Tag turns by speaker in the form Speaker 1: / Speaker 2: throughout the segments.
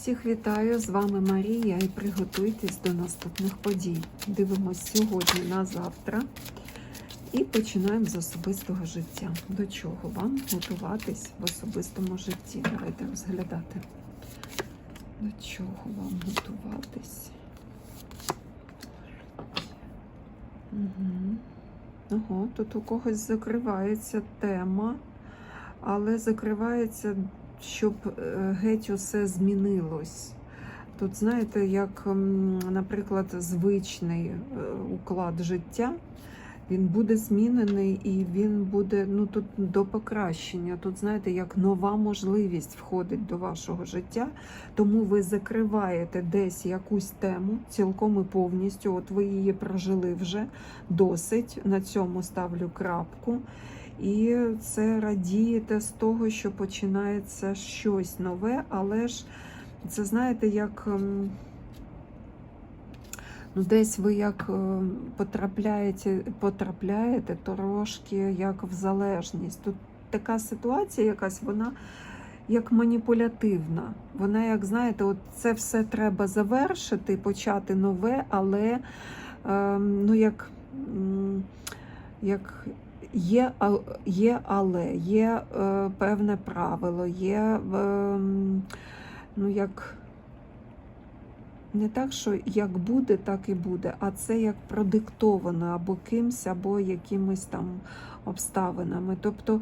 Speaker 1: Всіх вітаю! З вами Марія і приготуйтесь до наступних подій. Дивимось сьогодні на завтра і починаємо з особистого життя. До чого вам готуватись в особистому житті? Давайте розглядати. До чого вам готуватись? Угу. Ого, тут у когось закривається тема, але закривається щоб е, геть усе змінилось. Тут, знаєте, як, наприклад, звичний е, уклад життя, він буде змінений і він буде ну, тут до покращення. Тут, знаєте, як нова можливість входить до вашого життя, тому ви закриваєте десь якусь тему цілком і повністю. От ви її прожили вже досить. На цьому ставлю крапку. І це радієте з того, що починається щось нове, але ж це знаєте, як ем, ну, десь ви як е, потрапляєте, потрапляєте трошки як в залежність. Тут така ситуація якась, вона як маніпулятивна. Вона, як знаєте, от це все треба завершити, почати нове, але ем, ну як. як Є, є але, є е, певне правило, є е, ну як не так, що як буде, так і буде, а це як продиктовано або кимсь, або якимись там обставинами. Тобто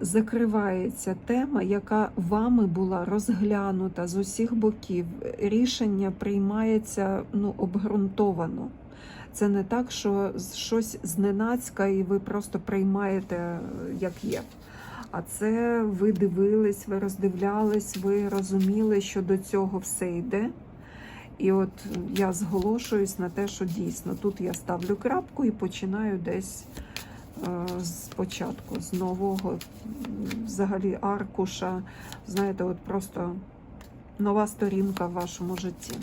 Speaker 1: закривається тема, яка вами була розглянута з усіх боків. Рішення приймається ну, обґрунтовано. Це не так, що щось зненацька і ви просто приймаєте е, як є. А це ви дивились, ви роздивлялись, ви розуміли, що до цього все йде. І от я зголошуюсь на те, що дійсно тут я ставлю крапку і починаю десь е, спочатку, з нового взагалі аркуша. Знаєте, от просто нова сторінка в вашому житті.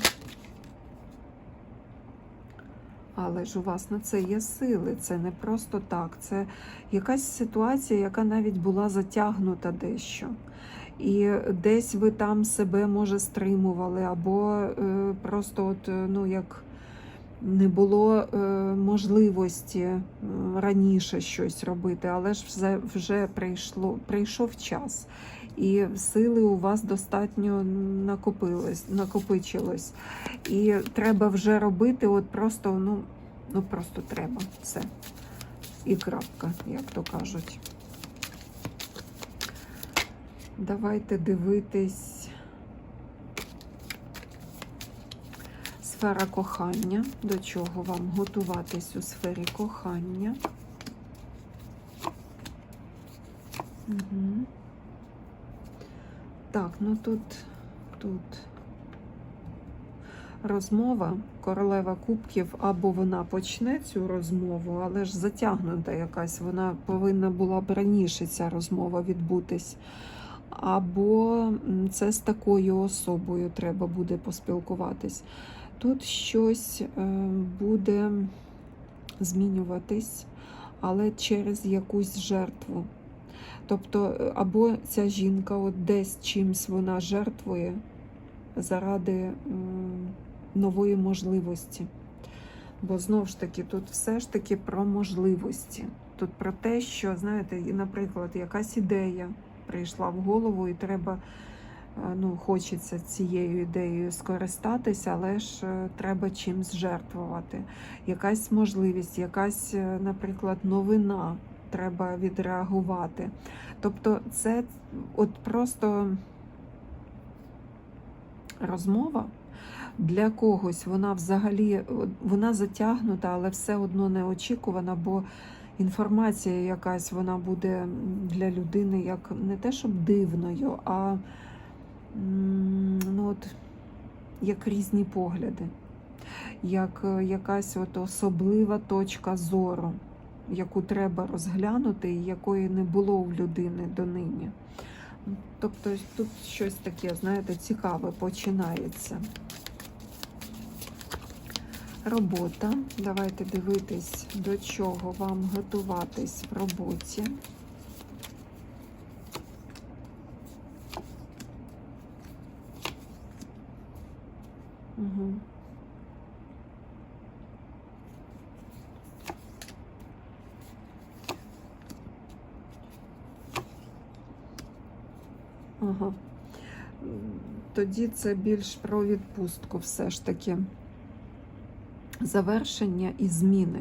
Speaker 1: Але ж у вас на це є сили, це не просто так. Це якась ситуація, яка навіть була затягнута дещо. І десь ви там себе, може, стримували, або е, просто от, е, ну, як не було е, можливості е, раніше щось робити, але ж вже, вже прийшло, прийшов час. І сили у вас достатньо накопилось, накопичилось. І треба вже робити, от просто, ну, ну просто треба. Все. І крапка, як то кажуть. Давайте дивитись. Сфера кохання. До чого вам готуватись у сфері кохання? Угу. Так, ну тут, тут розмова, королева кубків, або вона почне цю розмову, але ж затягнута якась, вона повинна була б раніше ця розмова відбутись. Або це з такою особою треба буде поспілкуватись. Тут щось е, буде змінюватись, але через якусь жертву. Тобто, е, або ця жінка от десь чимсь вона жертвує заради нової можливості. Бо знову ж таки, тут все ж таки про можливості. Тут про те, що, знаєте, наприклад, якась ідея прийшла в голову, і треба, е, ну, хочеться цією ідеєю скористатися, але ж е, треба чимсь жертвувати. Якась можливість, якась, наприклад, новина треба відреагувати. Тобто, це от просто розмова. Для когось вона взагалі вона затягнута, але все одно неочікувана, бо інформація якась вона буде для людини як не те, щоб дивною, а ну, от, як різні погляди, як е, якась от особлива точка зору, яку треба розглянути, і якої не було у людини донині. Тобто тут щось таке, знаєте, цікаве починається. Робота. Давайте дивитись, до чого вам готуватись в роботі. Угу. Ага. Тоді це більш про відпустку все ж таки. Завершення і зміни,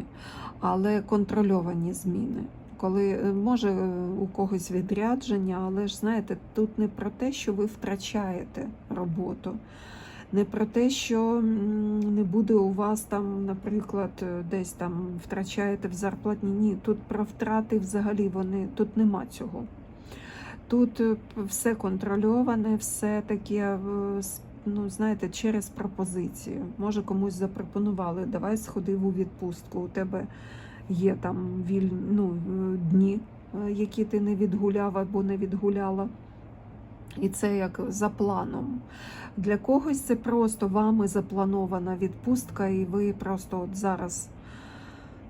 Speaker 1: але контрольовані зміни. Коли е, може е, у когось відрядження, але ж знаєте, тут не про те, що ви втрачаєте роботу, не про те, що не буде у вас там, наприклад, е, десь там втрачаєте в зарплатні. Ні, тут про втрати взагалі вони тут нема цього. Тут е, все контрольоване, все таке, е, ну знаєте, через пропозицію. Може комусь запропонували, давай сходив у відпустку. У тебе є там віль... ну, е, дні, які ти не відгуляв або не відгуляла. І це як за планом. Для когось це просто вами запланована відпустка, і ви просто от зараз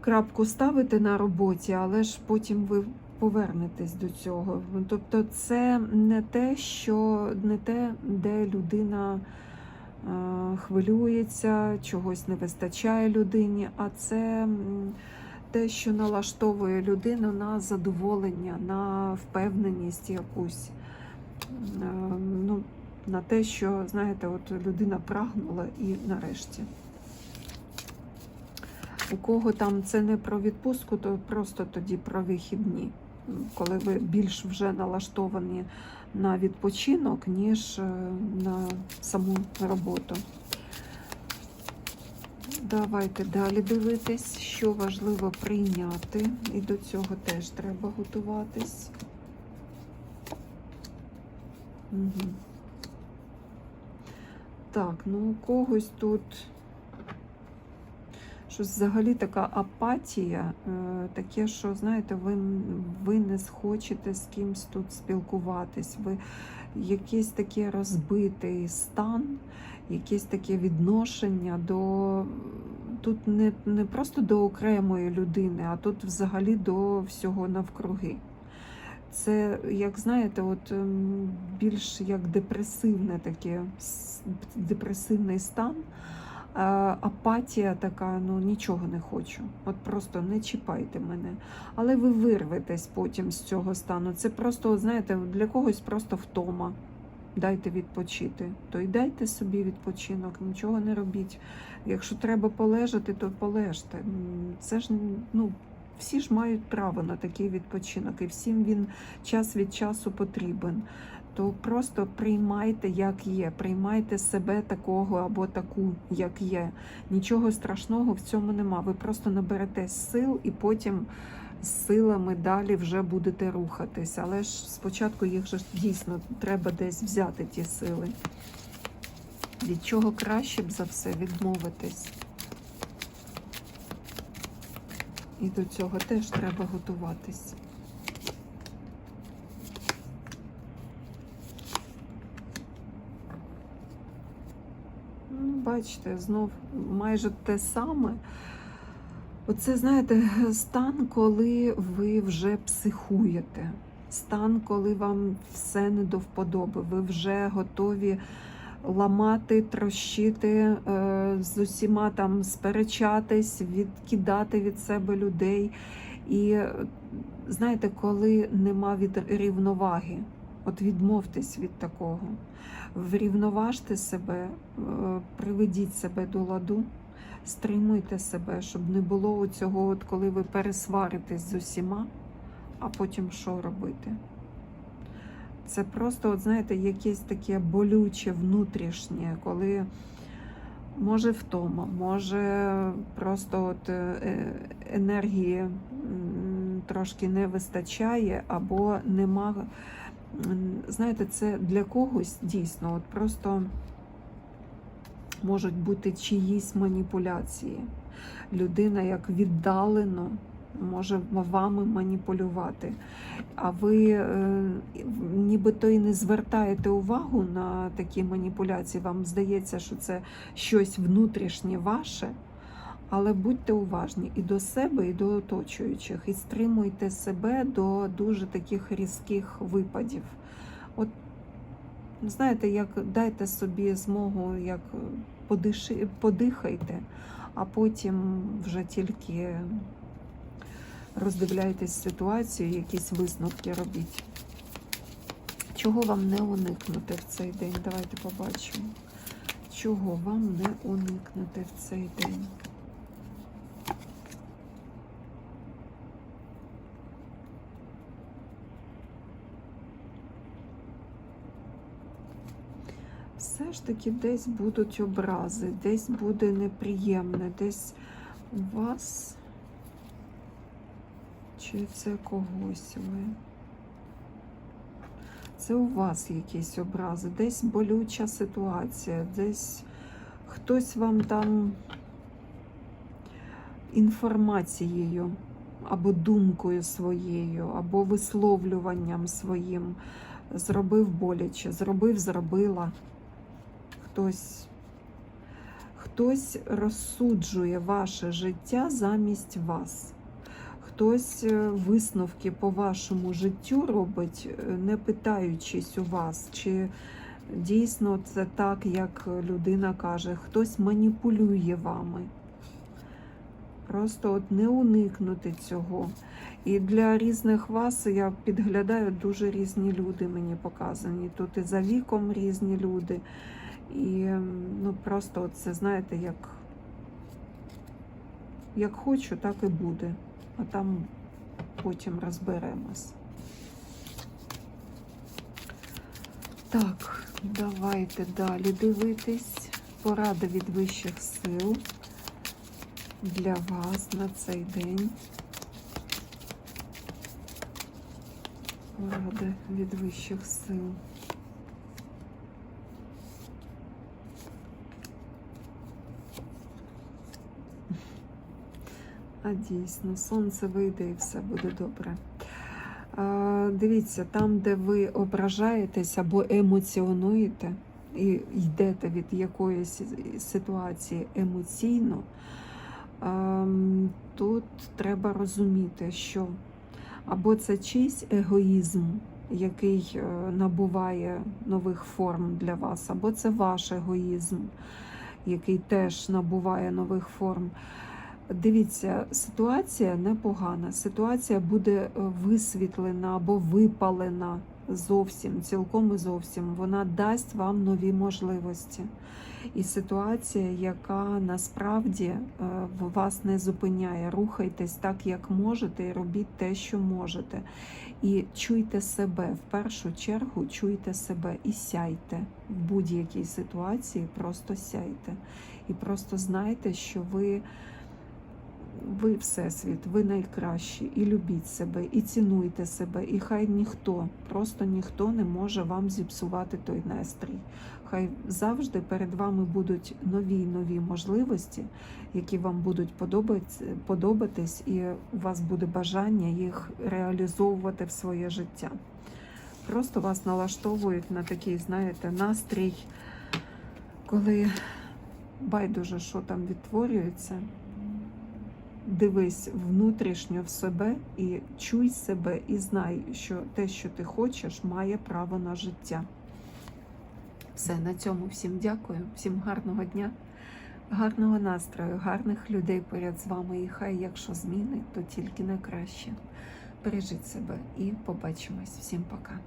Speaker 1: крапку ставите на роботі, але ж потім ви повернетесь до цього. Тобто, це не те, що не те, де людина е, хвилюється, чогось не вистачає людині, а це те, що налаштовує людину на задоволення, на впевненість якусь. Е, Ну, на те, що, знаєте, от людина прагнула і нарешті. У кого там це не про відпустку, то просто тоді про вихідні, коли ви більш вже налаштовані на відпочинок, ніж е, на саму роботу. Давайте далі дивитись, що важливо прийняти, і до цього теж треба готуватись. Угу. Так, ну у когось тут щось взагалі така апатія, е, таке, що, знаєте, ви, ви не схочете з кимсь тут спілкуватись, ви якийсь такий розбитий стан, якесь таке відношення до тут не, не просто до окремої людини, а тут взагалі до всього навкруги. Це, як знаєте, от ем, більш як депресивне таке, депресивний стан, апатія така, ну нічого не хочу. От просто не чіпайте мене. Але ви вирветесь потім з цього стану. Це просто, знаєте, для когось просто втома. Дайте відпочити. То й дайте собі відпочинок, нічого не робіть. Якщо треба полежати, то полежте. Це ж ну. Всі ж мають право на такий відпочинок, і всім він час від часу потрібен. То просто приймайте, як є, приймайте себе такого або таку, як є. Нічого страшного в цьому нема. Ви просто наберетесь сил і потім з силами далі вже будете рухатись. Але ж спочатку їх же дійсно треба десь взяти ті сили. Від чого краще б за все відмовитись. І до цього теж треба готуватись. Ну, бачите, знов майже те саме. Оце, знаєте, стан, коли ви вже психуєте. Стан, коли вам все не до вподоби, ви вже готові ламати, трощити, е, з усіма там сперечатись, відкидати від себе людей. І знаєте, коли нема від рівноваги, от відмовтесь від такого. Врівноважте себе, е, приведіть себе до ладу, стримуйте себе, щоб не було цього, от коли ви пересваритесь з усіма, а потім що робити. Це просто, от знаєте, якесь таке болюче внутрішнє, коли може втома, може просто от е, енергії трошки не вистачає, або нема. Знаєте, це для когось дійсно, от просто можуть бути чиїсь маніпуляції. Людина як віддалено може вами маніпулювати. А ви е, нібито і не звертаєте увагу на такі маніпуляції. Вам здається, що це щось внутрішнє ваше. Але будьте уважні і до себе, і до оточуючих, і стримуйте себе до дуже таких різких випадів. От знаєте, як дайте собі змогу як подиши, подихайте, а потім вже тільки роздивляйтесь ситуацію, якісь висновки робіть. Чого вам не уникнути в цей день? Давайте побачимо. Чого вам не уникнути в цей день? Все ж таки десь будуть образи, десь буде неприємне, десь у вас чи це когось ви. Це у вас якісь образи, десь болюча ситуація, десь хтось вам там інформацією або думкою своєю, або висловлюванням своїм зробив боляче, зробив, зробила. Хтось, хтось розсуджує ваше життя замість вас. Хтось е, висновки по вашому життю робить, е, не питаючись у вас, чи дійсно це так, як людина каже, хтось маніпулює вами. Просто от не уникнути цього. І для різних вас я підглядаю дуже різні люди мені показані. Тут і за віком різні люди. І ну просто це знаєте, як, як хочу, так і буде. А там потім розберемось. Так, давайте далі дивитись. Порада від вищих сил для вас на цей день. Порада від вищих сил. А дійсно, сонце вийде і все буде добре. Дивіться, там, де ви ображаєтесь або емоціонуєте, і йдете від якоїсь ситуації емоційно, а, тут треба розуміти, що або це чийсь егоїзм, який е, набуває нових форм для вас, або це ваш егоїзм, який теж набуває нових форм. Дивіться, ситуація непогана. Ситуація буде е, висвітлена або випалена зовсім, цілком і зовсім. Вона дасть вам нові можливості. І ситуація, яка насправді е, вас не зупиняє. Рухайтесь так, як можете, і робіть те, що можете. І чуйте себе в першу чергу, чуйте себе і сяйте в будь-якій ситуації, просто сяйте. І просто знайте, що ви ви Всесвіт, ви найкращі, і любіть себе, і цінуйте себе, і хай ніхто, просто ніхто не може вам зіпсувати той настрій. Хай завжди перед вами будуть нові й нові можливості, які вам будуть подобатись, подобатись, і у вас буде бажання їх реалізовувати в своє життя. Просто вас налаштовують на такий, знаєте, настрій, коли байдуже, що там відтворюється дивись внутрішньо в себе і чуй себе, і знай, що те, що ти хочеш, має право на життя. Все, на цьому всім дякую, всім гарного дня, гарного настрою, гарних людей поряд з вами. І хай, якщо зміни, то тільки на краще. Бережіть себе і побачимось. Всім пока.